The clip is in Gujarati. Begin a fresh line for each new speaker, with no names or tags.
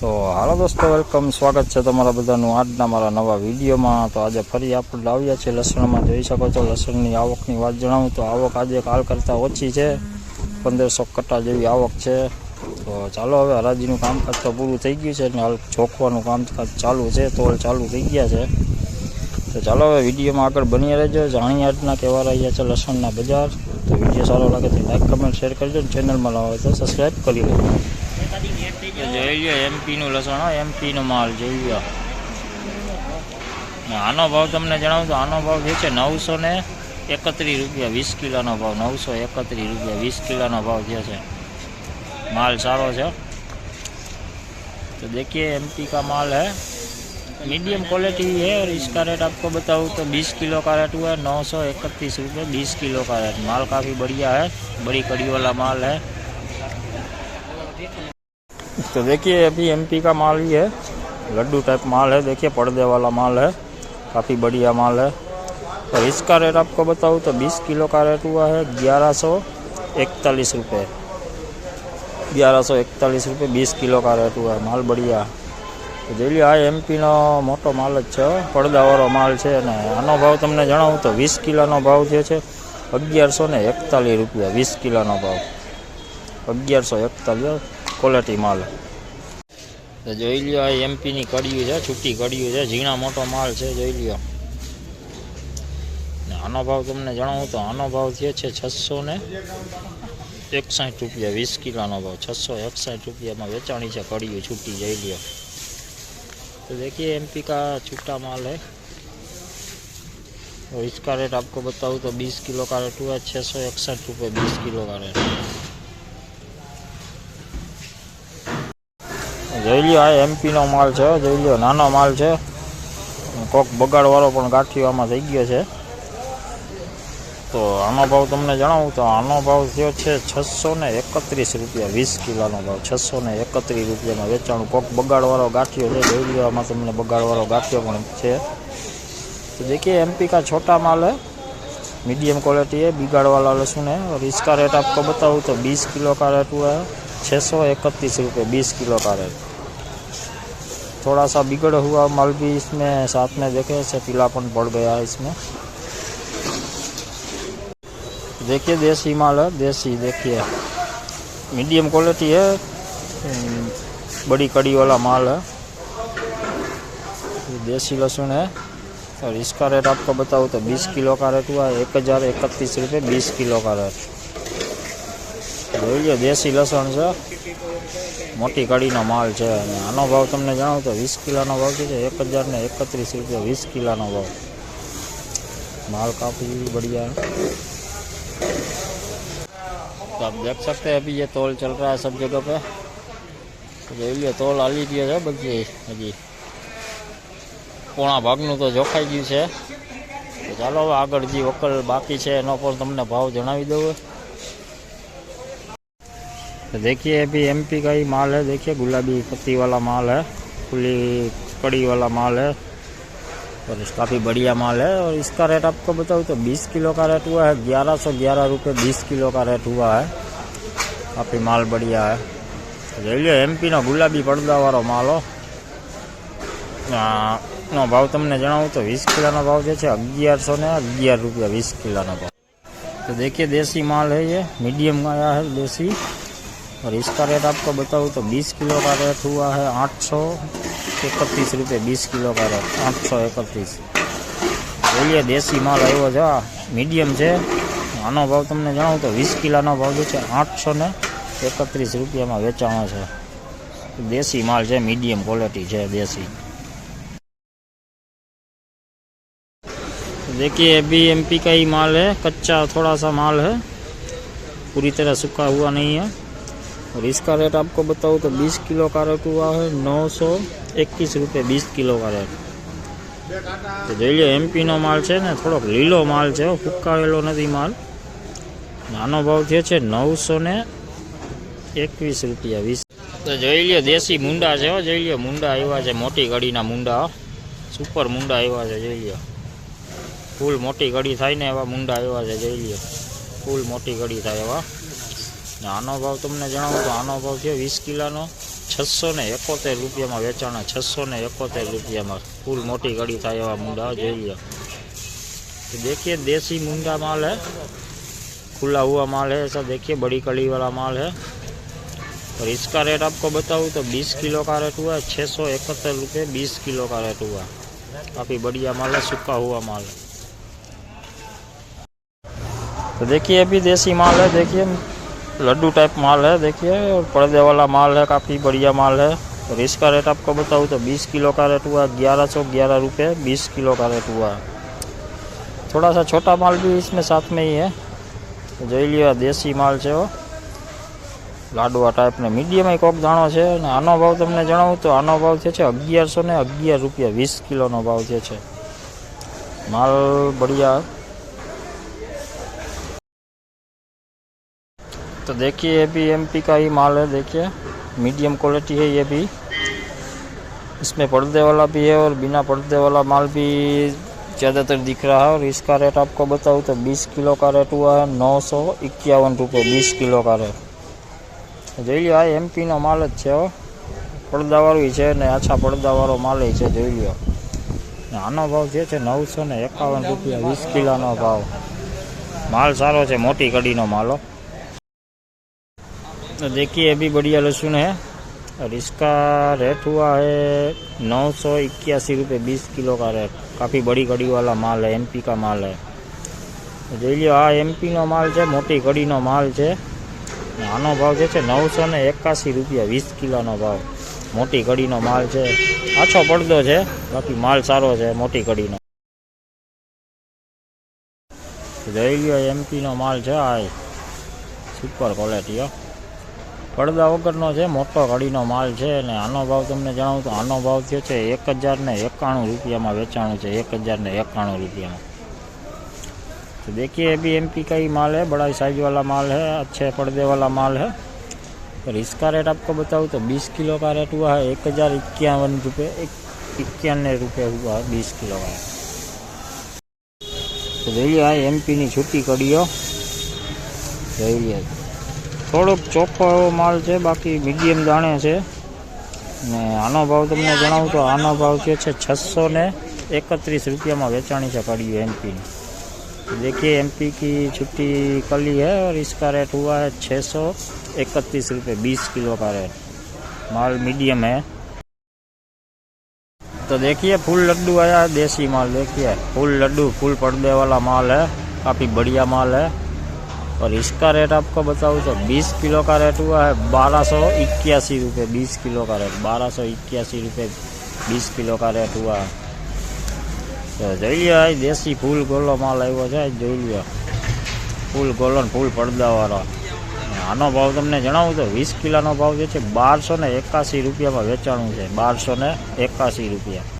તો હાલો દોસ્તો વેલકમ સ્વાગત છે તમારા બધાનું આજના મારા નવા વિડીયોમાં. તો આજે ફરી આપણે આવ્યા છીએ લસણમાં, જોઈ શકો છો લસણની આવકની વાત જણાવું તો આવક આજે કાલ કરતાં ઓછી છે. પંદરસો કટ્ટા જેવી આવક છે. તો ચાલો હવે હરાજીનું કામકાજ તો પૂરું થઈ ગયું છે અને હાલ ચોખવાનું કામકાજ ચાલુ છે, તોલ ચાલુ થઈ ગયા છે. તો ચાલો હવે વિડીયોમાં આગળ બની રહેજો. જાણી આજના કહેવા રહ્યા છે લસણના બજાર. તો વીડિયો સારો લાગે તો લાઈક, કમેન્ટ, શેર કરજો ચેનલમાં લાવો તો સબસ્ક્રાઈબ કરી લેજો. જોઈ લ્યો એમપીનું લસણ હો એમપીનો માલ જોઈ લ્યો ને આનો ભાવ તમને જણાવું તો આનો ભાવ જે છે નવસો ને એકત્રીસ રૂપિયા વીસ કિલોનો ભાવ નવસો એકત્રીસ રૂપિયા વીસ કિલોનો ભાવ જે છે माल सारो है तो देखिए एमपी का माल है मीडियम क्वालिटी है और इसका रेट आपको बताऊँ तो 20 किलो का रेट हुआ है नौ सौ इकतीस रुपये बीस किलो का रेट माल काफ़ी बढ़िया है बड़ी कड़ी वाला माल है तो देखिए अभी एमपी का माल ही है लड्डू टाइप माल है देखिए पर्दे वाला माल है काफ़ी बढ़िया माल है और इसका रेट आपको बताऊँ तो 20 किलो का रेट हुआ है ग्यारह सौ इकतालीस रुपये ग्यारह सौ इकतालीस रुपये बीस किलो का रेट हुआ है माल बढ़िया તો જોઈ આ એમપીનો મોટો માલ જ છે પડદાવાળો માલ છે અને આનો ભાવ તમને જણાવું તો વીસ કિલોનો ભાવ જે છે અગિયારસો ને એકતાલીસ રૂપિયા વીસ કિલોનો ભાવ અગિયારસો એકતાલીસ ક્વોલિટી માલ તો જોઈ લ્યો આ એમપીની કડિયું છે છૂટી કડિયું છે ઝીણા મોટો માલ છે જોઈ લ્યો ને આનો ભાવ તમને જણાવું તો આનો ભાવ જે છે છસો ને એકસાઠ રૂપિયા વીસ કિલોનો ભાવ છસો એકસાઠ रुपया में वेचाणी છે કડીયું છૂટી જઈ લ્યો तो देखिए एमपी का छूटा माल है और इसका रेट आपको बताऊँ तो 20 किलो का रेट हुआ है छः सौ इकसठ रुपये बीस किलो का रेट જોઈ લ્યો આ એમપીનો માલ છે જોઈ લ્યો નાનો માલ છે કોક બગાડવાળો પણ ગાંઠિયો આમાં થઈ ગયો છે તો આનો ભાવ તમને જણાવું તો આનો ભાવ થયો છે છસો ને એકત્રીસ રૂપિયા વીસ કિલોનો ભાવ છસો ને એકત્રીસ રૂપિયામાં વેચાણું કોક બગાડવાળો ગાંઠિયો છે જોઈ લો આમાં તમને બગાડવાળો ગાંઠિયો પણ છે तो देखिए एमपी का छोटा माल है मीडियम क्वालिटी है बिगाड़ वाला लहसुन है और इसका रेट आपको बताऊँ तो 20 किलो का रेट हुआ है छः सौ इकतीस रुपये बीस किलो का रेट थोड़ा सा बिगड़ हुआ माल भी इसमें, साथ में देखे, ऐसे पीलापन बढ़ गया है इसमें। देखिए देसी माल है, देसी देखिए। मीडियम क्वालिटी है हम्म, बड़ी कड़ी वाला माल है। देसी लहसुन है, और इसका रेट आपको बताऊँ तो 20 किलो का रेट हुआ एक हज़ार इकतीस रुपये बीस किलो का रेट। बोलिए देसी लहसुन से મોટી કડીનો માલ છે અને આનો ભાવ તમને જણાવું તો વીસ કિલોનો ભાવ છે એક હજાર ને એકત્રીસ રૂપિયા વીસ કિલોનો ભાવ माल काफ़ी बढ़िया है तो आप देख सकते हैं अभी ये तोल चल रहा है सब जगह पे તો જોઈ લ્યો તોલ હાલી ગયો છે બધી હજી પોણા ભાગનું તો જોખાઈ ગયું છે તો ચાલો હવે આગળ જે વકલ બાકી છે એનો પણ તમને ભાવ જણાવી દઉં तो देखिए अभी एमपी का ही माल है देखिए गुलाबी पत्ती वाला माल है खुली कड़ी वाला माल है और काफ़ी बढ़िया माल है और इसका रेट आपको बताऊँ तो 20 किलो का रेट हुआ है ग्यारह सौ ग्यारह रुपये बीस किलो का रेट हुआ है काफ़ी माल बढ़िया है જોઈ લો એમપીનો ગુલાબી પડદાવાળો માલ હો આ નો ભાવ તમને જણાવું તો વીસ કિલોનો ભાવ જે છે અગિયારસો ને અગિયાર રૂપિયા વીસ કિલોનો ભાવ तो देखिए देसी माल है ये मीडियम आया है देसी और इसका रेट आपको बताऊँ तो 20 किलो का रेट हुआ है आठ सौ इकतीस रुपये बीस किलो का रेट आठ सौ इकतीस બોલીએ દેશી માલ આવ્યો છે આ મીડિયમ છે આનો ભાવ તમને જણાવું તો વીસ કિલોનો ભાવ જે છે આઠસો ને એકત્રીસ રૂપિયામાં વેચાણો છે દેશી માલ છે મીડિયમ ક્વોલિટી છે દેશી देखिए अभी एमपी का ही माल है कच्चा थोड़ा सा माल है पूरी तरह सूखा हुआ नहीं है और इसका रेट आपको बताऊँ तो 20 किलो का रेट हुआ है नौ सौ इक्कीस रुपये बीस किलो का रेट તો જોઈ લો એમપીનો માલ છે ને થોડોક લીલો માલ છે ફૂકાવેલો નથી માલ નાનો ભાવ થયો છે નવસો ને એકવીસ રૂપિયા વીસ તો જોઈ લ્યો દેશી મુંડા છે હો જોઈ લ્યો મુંડા આવ્યા છે મોટી ગળીના મુંડા સુપર મુંડા આવ્યા છે જોઈ લ્યો ફૂલ મોટી ઘડી થાય ને એવા મુંડા આવ્યા છે જોઈ લ્યો ફૂલ મોટી ઘડી થાય એવા ને આનો ભાવ તમને જણાવું તો આનો ભાવ છે વીસ કિલોનો છસો ને એકોતેર રૂપિયામાં વેચાણા છસો ને એકોતેર રૂપિયામાં ફૂલ મોટી કડી થાય એવા મુંડા જોઈ લો तो देखिए देसी मुंडा माल है खुला हुआ माल है ऐसा देखिए बड़ी कड़ी वाला माल है और इसका रेट आपको बताऊँ तो 20 किलो का रेट हुआ है छः सौ इकहत्तर रुपये बीस किलो का रेट हुआ काफ़ी बढ़िया माल है सूखा हुआ माल है तो देखिए अभी देसी माल है देखिए लड्डू टाइप माल है देखिए और पर्दे वाला माल है काफ़ी बढ़िया माल है और इसका रेट आपको बताऊँ तो 20 किलो का रेट हुआ ग्यारह सौ ग्यारह रुपये बीस किलो का रेट हुआ थोड़ा सा छोटा माल भी इसमें साथ में ही है તો જોઈ લ્યો આ દેશી માલ છે હો. લાડવા ટાઈપને મીડિયમ કોક દાણો છે અને આનો ભાવ તમને જણાવું તો આનો ભાવ થયો છે અગિયારસો ને અગિયાર રૂપિયા વીસ કિલોનો ભાવ થયો છે માલ बढ़िया तो देखिए ये भी एमपी का ही माल है देखिए मीडियम क्वालिटी है ये भी इसमें पर्दे वाला भी है और बिना पर्दे वाला माल भी ज़्यादातर दिख रहा है और इसका रेट आपको बताऊँ तो 20 किलो का रेट हुआ है नौ सौ इक्यावन रुपये बीस किलो का रेट જોઈ લ્યો આ એમપીનો માલ જ છે હો પડદાવાળું છે ને આછા પડદાવાળો માલ છે જોઈ લ્યો ને આનો ભાવ જે છે નવસો ને એકાવન રૂપિયા વીસ કિલોનો ભાવ माल सारो है मोटी कड़ी नो मालो तो देखिए ये भी बढ़िया लहसुन है और इसका रेट हुआ है नौ सौ इक्यासी रुपये बीस किलो का रेट काफ़ी बड़ी कड़ी वाला माल है एमपी का माल है તો જોઈ લ્યો આ એમપીનો માલ છે મોટી કડીનો માલ છે ને આનો ભાવ જે છે નવસો ને એકાસી રૂપિયા વીસ કિલોનો ભાવ મોટી કડીનો માલ છે આછો પડદો છે બાકી માલ સારો છે મોટી કડીનો જોઈ લ્યો એમપીનો માલ છે આ સુપર ક્વોલિટી હો પડદા વગરનો છે મોટો કડીનો માલ છે અને આનો ભાવ તમને જણાવું તો આનો ભાવ થયો છે એક હજાર ને એકાણું રૂપિયામાં વેચાણું છે એક હજાર ને એકાણું રૂપિયામાં तो देखिए अभी एमपी का ही माल है बड़ा साइज वाला माल है अच्छे पर्दे वाला माल है और इसका रेट आपको बताऊँ तो 20 किलो का रेट हुआ है एक हज़ार इक्यावन रुपये इक्यानवे रुपये हुआ है बीस किलो का તો જોઈએ આ એમપીની છૂટી કડીઓ જોઈએ થોડોક ચોખ્ખો એવો માલ છે બાકી મીડિયમ દાણે છે ને આનો ભાવ તમને જણાવું તો આનો ભાવ જે છે છસો ને એકત્રીસ રૂપિયામાં વેચાણી છે કડીઓ એમપીની तो देखिए एमपी की छुट्टी कली है और इसका रेट हुआ है छः सौ इकतीस रुपये बीस किलो का रेट माल मीडियम है तो देखिए फुल लड्डू आया है देसी माल देखिए फुल लड्डू फुल पर्दे वाला माल है काफ़ी बढ़िया माल है और इसका रेट आपको बताऊँ तो 20 किलो का रेट हुआ है बारह सौ इक्यासी रुपये बीस किलो का रेट बारह सौ इक्यासी रुपये बीस किलो का रेट हुआ है તો જોઈ લ્યો આ દેશી ફૂલ ગોલો માલ આવ્યો છે આ જોઈ લ્યો ફૂલ ગોલો ને ફૂલ પડદાવાળો આનો ભાવ તમને જણાવું તો વીસ કિલોનો ભાવ જે છે બારસો ને એકાસી રૂપિયામાં વેચાણું છે બારસો ને એકાસી રૂપિયા